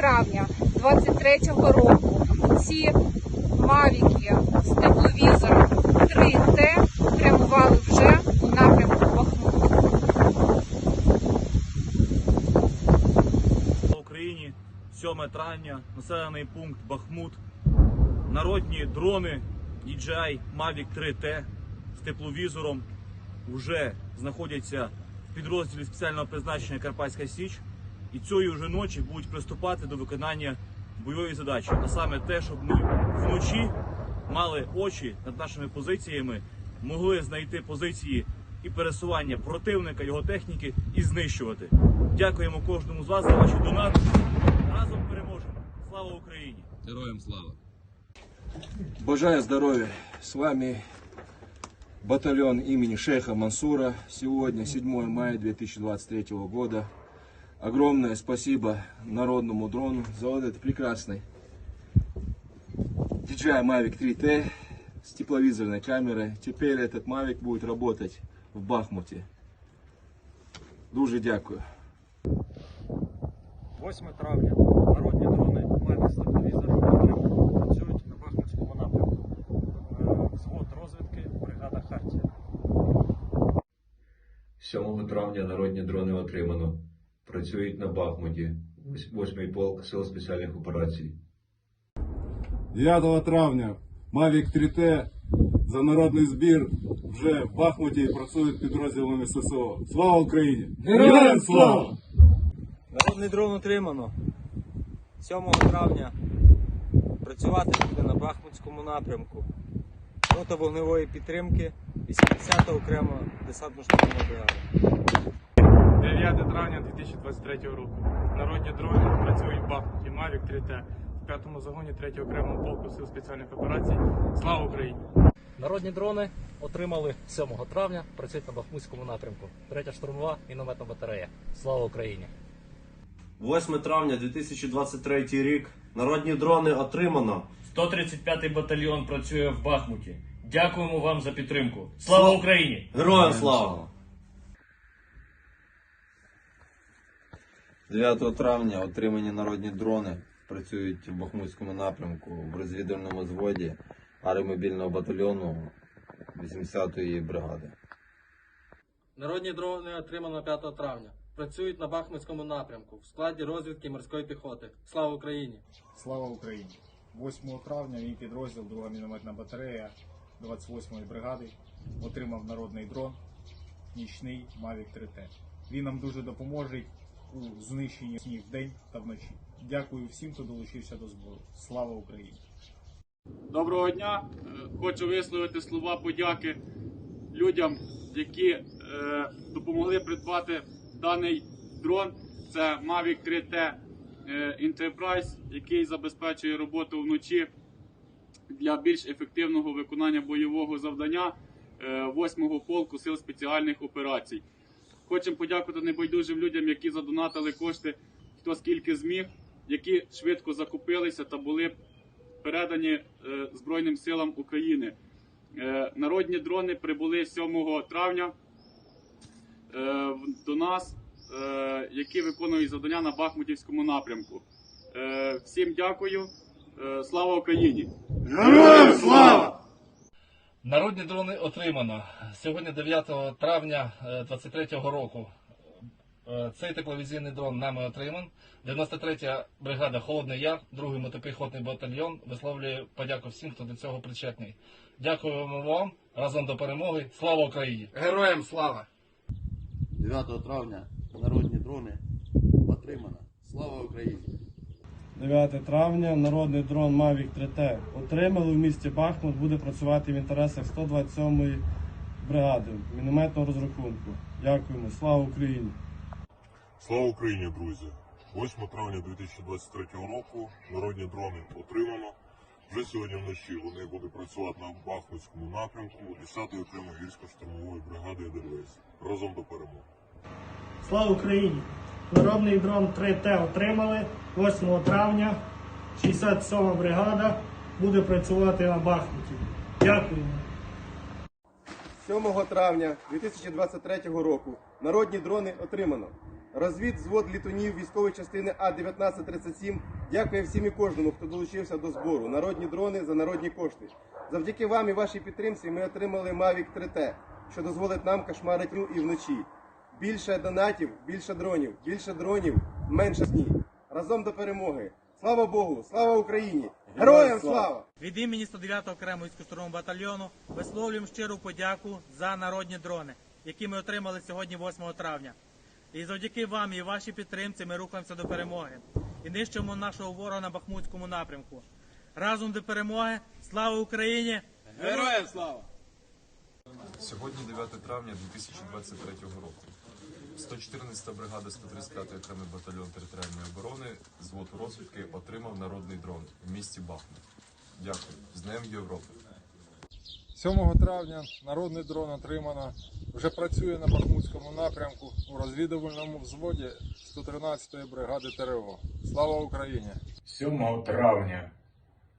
травня 2023 року ці мавіки з тепловізором 3Т прямували вже у напрямку Бахмуту. В Україні 7 травня, населений пункт Бахмут. Народні дрони DJI Mavic 3T з тепловізором вже знаходяться в підрозділі спеціального призначення Карпатська Січ. І цієї вже ночі будуть приступати до виконання бойової задачі. А саме те, щоб ми вночі мали очі над нашими позиціями, могли знайти позиції і пересування противника, його техніки і знищувати. Дякуємо кожному з вас за ваші донати. Разом переможемо. Слава Україні! Героям слава! Бажаю здоровья. С вами батальон имени шейха Мансура. Сегодня 7 мая 2023 года. Огромное спасибо народному дрону за вот этот прекрасный DJI Mavic 3T с тепловизорной камерой. Теперь этот Mavic будет работать в Бахмуте. Дуже дякую. 8 травня народні дрони Мавік з тепловізором отримали. працюють на Бахмутському напрямку. Е, Взвод розвідки, бригада Хартія. 7 травня народні дрони отримано. Працюють на Бахмуті. 8-й полк сил спеціальних операцій. 9 травня Mavic 3T за народний збір вже в Бахмуті працюють підрозділами ССО. Слава Україні! Героям слава! Народний дрон отримано. 7 травня працювати буде на Бахмутському напрямку. Рота вогневої підтримки 80 окрема десантно-штурмова бригада. 9 травня 2023 року. Народні дрони працюють в Бахмуті Mavic 3T в п'ятому загоні 3 окремого полку сил спеціальних операцій. Слава Україні! Народні дрони отримали 7 травня, працюють на Бахмутському напрямку. Третя штурмова мінометна батарея. Слава Україні! 8 травня 2023 рік. Народні дрони отримано. 135-й батальйон працює в Бахмуті. Дякуємо вам за підтримку. Слава Україні! Героям слава! 9 травня отримані народні дрони. Працюють в Бахмутському напрямку в розвідувальному зводі аеромобільного батальйону 80-ї бригади. Народні дрони отримано 5 травня. Працюють на Бахмутському напрямку в складі розвідки морської піхоти. Слава Україні! Слава Україні! 8 травня мій підрозділ, друга мінометна батарея 28-ї бригади отримав народний дрон нічний Mavic 3T. Він нам дуже допоможе у знищенні сніг вдень та вночі. Дякую всім, хто долучився до збору. Слава Україні! Доброго дня! Е, Хочу висловити слова подяки людям, які е, допомогли придбати даний дрон. Це Mavic 3T е, Enterprise, який забезпечує роботу вночі для більш ефективного виконання бойового завдання 8-го полку сил спеціальних операцій. Хочемо подякувати небайдужим людям, які задонатили кошти, хто скільки зміг, які швидко закупилися та були передані е, Збройним силам України. Е, Народні дрони прибули 7 травня е, до нас, які виконують завдання на Бахмутівському напрямку. Всім дякую. Слава Україні! Героям слава! Народні дрони отримано сьогодні 9 травня 2023 року. Е, Цей тепловізійний дрон нами отриман. 93-я бригада Холодний Яр, другий мотопіхотний батальйон висловлює подяку всім, хто до цього причетний. Дякуємо вам разом до перемоги. Слава Україні! Героям слава! 9 травня народні дрони отримано. Слава Україні! 9 травня народний дрон Mavic 3T отримали в місті Бахмут, буде працювати в інтересах 127-ї бригади мінометного розрахунку. Дякуємо, слава Україні! Слава Україні, друзі! 8 травня 2023 року народні дрони отримано. Вже сьогодні вночі вони будуть працювати на Бахмутському напрямку 10-ї окремої гірсько-штурмової бригади ДРВС. Разом до перемоги. Слава Україні! Народний дрон 3T отримали 8 травня. 67 бригада буде працювати на Бахмуті. Дякуємо. 7 травня 2023 року народні дрони отримано. Розвід взвод літунів військової частини А-1937 дякує всім і кожному, хто долучився до збору. Народні дрони за народні кошти. Завдяки вам і вашій підтримці ми отримали Mavic 3T, що дозволить нам кошмарити і вночі. Більше донатів, більше дронів, більше дронів, менше сні. Разом до перемоги. Слава Богу! Слава Україні! Героям слава! Від імені 109-го окремого військового батальйону висловлюємо щиру подяку за народні дрони, які ми отримали сьогодні 8 травня. І завдяки вам і вашій підтримці ми рухаємося до перемоги і нищимо нашого ворога на Бахмутському напрямку. Разом до перемоги! Слава Україні! Героям слава! Сьогодні 9 травня 2023 року. 114 бригада 135-ї окремий батальйон територіальної оборони звод розвідки отримав народний дрон в місті Бахмут. Дякую. З Днем Європи. 7 травня народний дрон отримано. Вже працює на Бахмутському напрямку у розвідувальному взводі 113-ї бригади ТРО. Слава Україні! 7 травня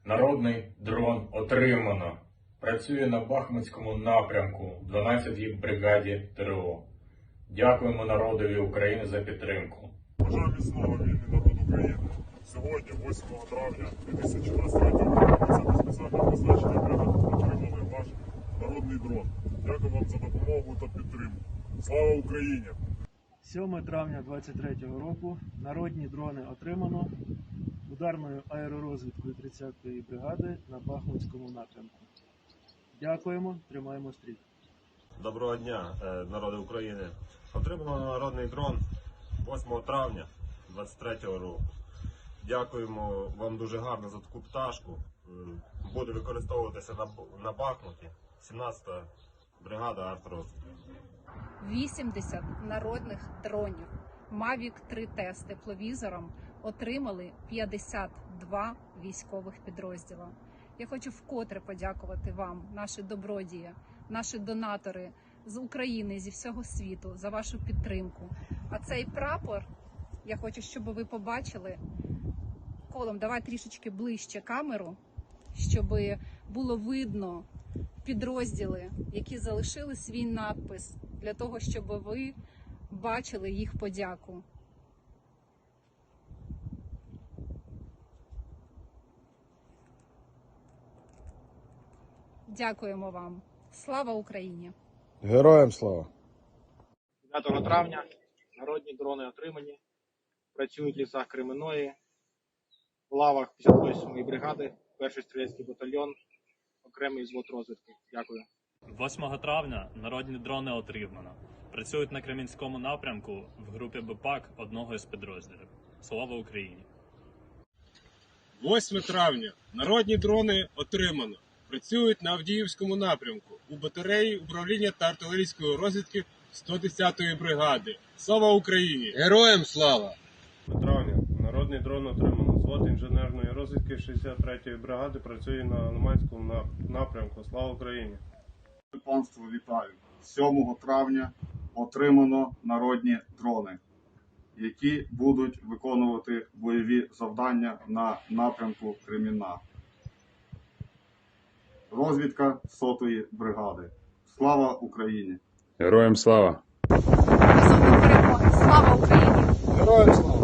народний дрон отримано. Працює на Бахмутському напрямку 12-й бригаді ТРО. Дякуємо народові України за підтримку. Бажаю міцного вільний народ України. Сьогодні, 8 травня 2023 року, це спеціальне призначення бригад отримали ваш народний дрон. Дякую вам за допомогу та підтримку. Слава Україні! 7 травня 2023 року народні дрони отримано ударною аеророзвідкою 30-ї бригади на Бахмутському напрямку. Дякуємо, тримаємо стрій. Доброго дня, е, народи України. Отримано народний дрон 8 травня 23 року. Дякуємо вам дуже гарно за таку пташку. Е, Буде використовуватися на, Бахмуті. 17-та бригада артрозвідки. 80 народних дронів Mavic 3T з тепловізором отримали 52 військових підрозділа. Я хочу вкотре подякувати вам, наші добродії, наші донатори з України, зі всього світу, за вашу підтримку. А цей прапор я хочу, щоб ви побачили. Колом, давай трішечки ближче камеру, щоб було видно підрозділи, які залишили свій надпис для того, щоб ви бачили їх подяку. Дякуємо вам. Слава Україні! Героям слава! 9 травня народні дрони отримані. Працюють в лісах Кременної, в лавах 58-ї бригади, перший стрілецький батальйон, окремий звод розвідки. Дякую. 8 травня народні дрони отримано. Працюють на Кремінському напрямку в групі БПАК одного із підрозділів. Слава Україні! 8 травня. Народні дрони отримано. Працюють на Авдіївському напрямку у батареї управління та артилерійської розвідки 110-ї бригади. Слава Україні! Героям слава! травня. Народний дрон отримано. Звод інженерної розвідки 63-ї бригади працює на Лиманському напрямку. Слава Україні! Панство вітаю! 7 травня отримано народні дрони, які будуть виконувати бойові завдання на напрямку Креміна. Розвідка сотої бригади. Слава Україні! Героям слава! Слава Україні! Героям слава!